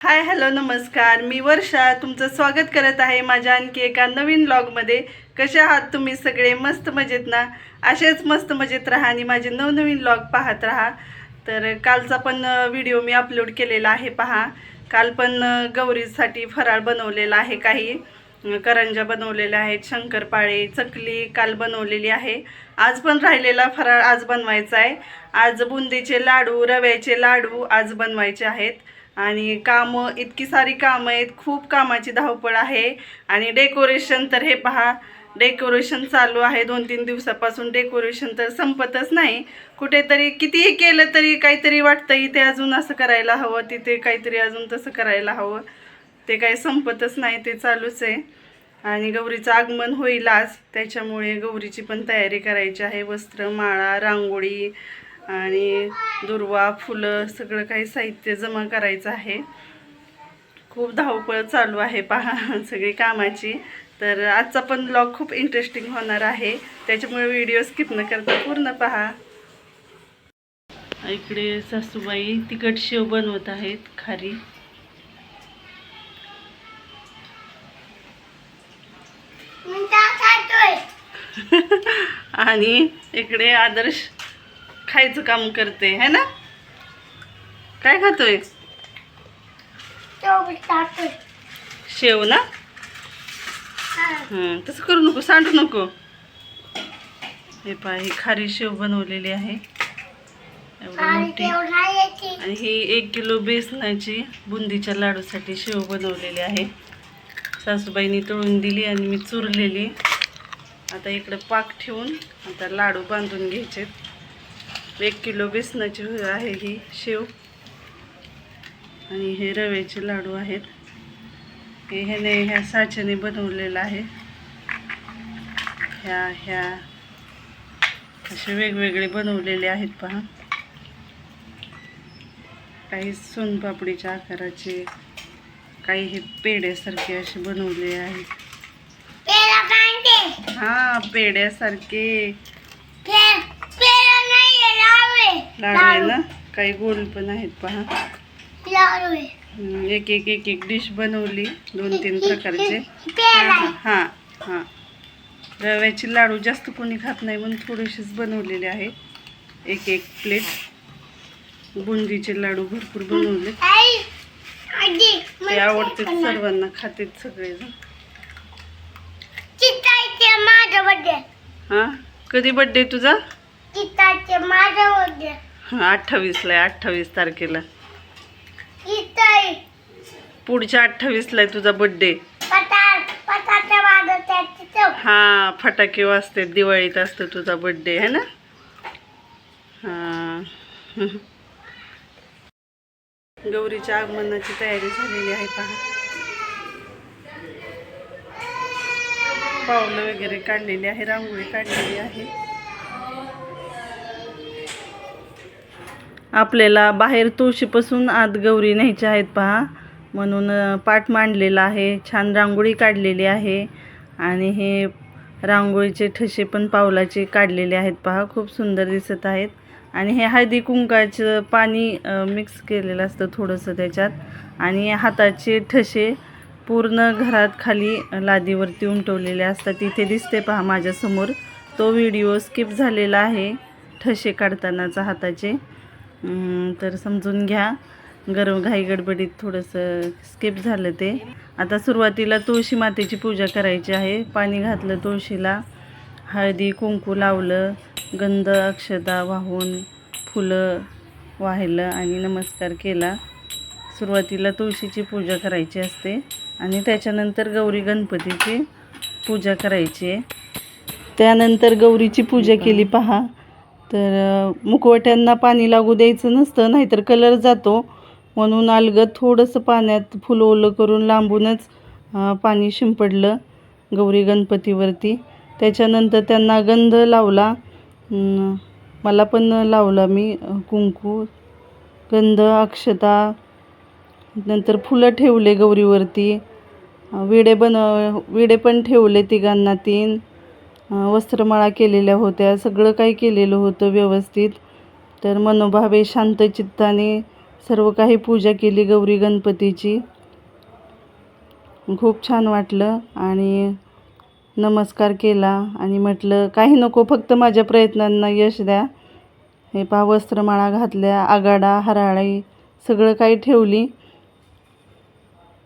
Hi hello नमस्कार. मी वर्षा. तुमचं स्वागत करत आहे माझ्या आणखी एका नवीन ब्लॉगमध्ये कसे आहात तुम्ही सगळे? मस्त मजेत ना? असेच मस्त मजेत राहा आणि माझे नवनवीन ब्लॉग पाहत राहा. तर कालचा पण व्हिडिओ मी अपलोड केलेला आहे पहा. काल पण गौरीसाठी फराळ बनवलेला आहे काही. करंजा बनवलेल्या आहेत शंकरपाळे चकली काल बनवलेली आहे. आज पण राहिलेला फराळ आज बनवायचा आहे. आज बुंदीचे लाडू रव्याचे लाडू आज बनवायचे आहेत. आणि कामं इतकी सारी कामं आहेत खूप कामाची धावपळ आहे. आणि डेकोरेशन तर हे पहा डेकोरेशन चालू आहे. दोन तीन दिवसापासून डेकोरेशन तर संपतच नाही. कुठेतरी कितीही केलं तरी काहीतरी वाटतं इथे अजून असं करायला हवं तिथे काहीतरी अजून तसं करायला हवं. ते काही संपतच नाही ते चालूच आहे. आणि गौरीचं आगमन होईल आज. त्याच्यामुळे गौरीची पण तयारी करायची आहे. वस्त्र माळा रांगोळी आणि दुर्वा फुलं सगळं काही साहित्य जमा करायचं आहे. खूप धावपळ चालू आहे पहा सगळी कामाची. तर आजचा पण ब्लॉग खूप इंटरेस्टिंग होणार आहे. त्याच्यामुळे व्हिडिओ स्किप न करता पूर्ण पहा. इकडे सासूबाई तिखट शेव बनवत आहेत खारी. आणि इकडे आदर्श खायचं काम करते है ना? काय खातोय? शेव ना? हं, तसं करू नको सांडू नको. हे पहा ही खारी शेव बनवलेली आहे. एवढी मोठी. आणि ही एक किलो बेसनाची बुंदीच्या लाडूसाठी शेव बनवलेली आहे. सासूबाईंनी तळून दिली आणि मी चुरलेली. आता इकडं पाक ठेवून आता लाडू बांधून घ्यायचे एक किलो बेसनाची आहे ही शेव. आणि हे रव्याचे लाडू आहेत. हे ह्याने ह्या साच्याने बनवलेलं आहे. ह्या ह्या असे वेगवेगळे बनवलेले आहेत पहा. काही सोनपापडीच्या आकाराचे काही हे पेड्यासारखे असे बनवले आहेत. हा पेड्यासारखे लाडू आहे ना काही गोल पण आहेत पहा. एक एक एक एक डिश बनवली. दोन तीन प्रकारचे. हां हां. रव्याचे लाडू जास्त कोणी खात नाही म्हणून थोडेसेच बनवलेले आहे. एक एक प्लेट. बुंदीचे लाडू भरपूर बनवले ते आवडते सर्वांना खातेत सगळेजण. हां? कधी बड्डे तुझा? चिताचे माझा बर्थडे हां अठ्ठावीसला आहे अठ्ठावीस तारखेला. चिताई पुढच्या अठ्ठावीसला आहे तुझा बड्डे पटार पटाच्या चव हां फटाके वाजते दिवाळीत असतो तुझा बड्डे है ना? हां. गौरीच्या आगमनाची तयारी झालेली आहे पहा. पावलं वगैरे काढलेली आहे रांगोळी काढलेली आहे. आपल्याला बाहेर तुळशीपासून आत गौरी न्यायच्या आहेत पहा. म्हणून पाठ मांडलेला आहे. छान रांगोळी काढलेली आहे. आणि हे रांगोळीचे ठसे पण पावलाचे काढलेले आहेत पहा. खूप सुंदर दिसत आहेत. आणि हे हळदी कुंकाचं पाणी मिक्स केलेलं असतं थोडंसं त्याच्यात. आणि हाताचे ठसे पूर्ण घरात खाली लादीवरती उमटवलेले असतात. तिथे दिसते पहा माझ्यासमोर. तो व्हिडिओ स्किप झालेला आहे. ठसे काढतानाचा हाताचे. तर समजून घ्या. गरम घाई गडबडीत थोडंसं स्किप झालं ते. आता सुरुवातीला तुळशी मातेची पूजा करायची आहे. पाणी घातलं तुळशीला. हळदी कुंकू लावलं. गंध अक्षता वाहून फुलं वाहिलं आणि नमस्कार केला. सुरुवातीला तुळशीची पूजा करायची असते आणि त्याच्यानंतर गौरी गणपतीची पूजा करायची आहे. त्यानंतर गौरीची पूजा केली पहा. तर मुखवट्यांना पाणी लागू द्यायचं नसतं नाहीतर कलर जातो. म्हणून अलगद थोडंसं पाण्यात फुलं ओलं करून लांबूनच पाणी शिंपडलं गौरी गणपतीवरती. त्याच्यानंतर त्यांना गंध लावला. मला पण लावला मी कुंकू गंध अक्षता. नंतर फुलं ठेवले गौरीवरती. विडे बन विडे पण ठेवले तिघांना तीन. वस्त्रमाळा केलेल्या होत्या सगळं काही केलेलं होतं व्यवस्थित. तर मनोभावे शांतचित्ताने सर्व काही पूजा केली गौरी गणपतीची. खूप छान वाटलं आणि नमस्कार केला आणि म्हटलं काही नको फक्त माझ्या प्रयत्नांना यश द्या. हे पहा वस्त्रमाळा घातल्या आगाडा हराळी सगळं काही ठेवली.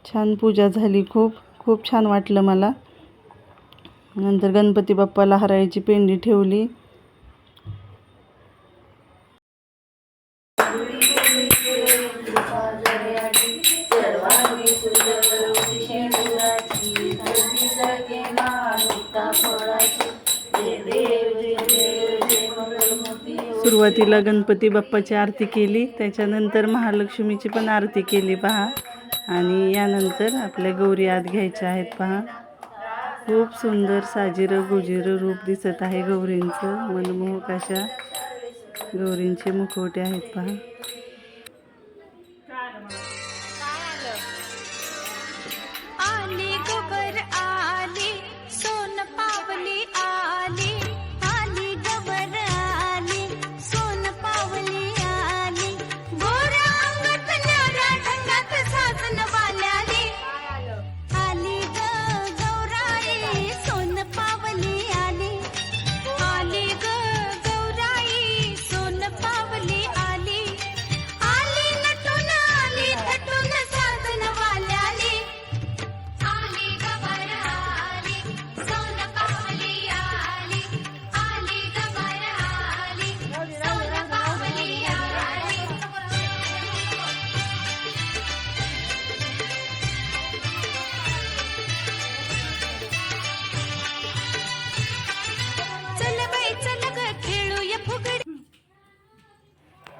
छान पूजा झाली खूप. खूप छान वाटलं मला. नंतर गणपती बाप्पाला हराळीची पेंडी ठेवली. सुरुवातीला गणपती बाप्पाची आरती केली. त्याच्यानंतर महालक्ष्मीची पण आरती केली पहा. आणि यानंतर आपल्या गौरी आत घ्यायच्या आहेत पहा. खूप सुंदर साजिरं गुजिरं रूप दिसत आहे गौरींचं. मनमोहक अशा गौरींचे मुखवटे आहेत पहा.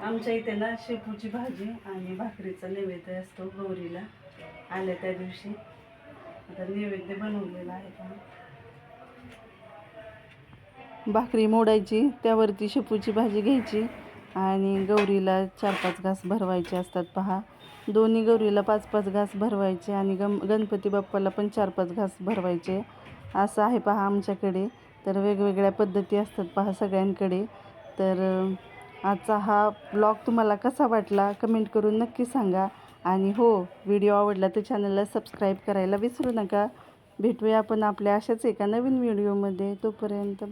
आमच्या इथे ना शेपूची भाजी आणि भाकरीचा नैवेद्य असतो गौरीला. आल्या त्या दिवशी. आता नैवेद्य बनवलेला आहे पहा भाकरी मोडायची त्यावरती शेपूची भाजी घ्यायची आणि गौरीला चार पाच घास भरवायचे असतात. पहा दोन्ही गौरीला पाच पाच घास भरवायचे आणि गम गणपती बाप्पाला पण चार पाच घास भरवायचे. असं आहे पहा आमच्याकडे. तर वेगवेगळ्या पद्धती असतात पहा सगळ्यांकडे. तर आजचा हा ब्लॉग तुम्हाला कसा वाटला कमेंट करून नक्की सांगा. आणि हो व्हिडिओ आवडला तर चॅनलला सबस्क्राईब करायला विसरू नका. भेटूया आपण आपल्या अशाच एका नवीन व्हिडिओमध्ये. तोपर्यंत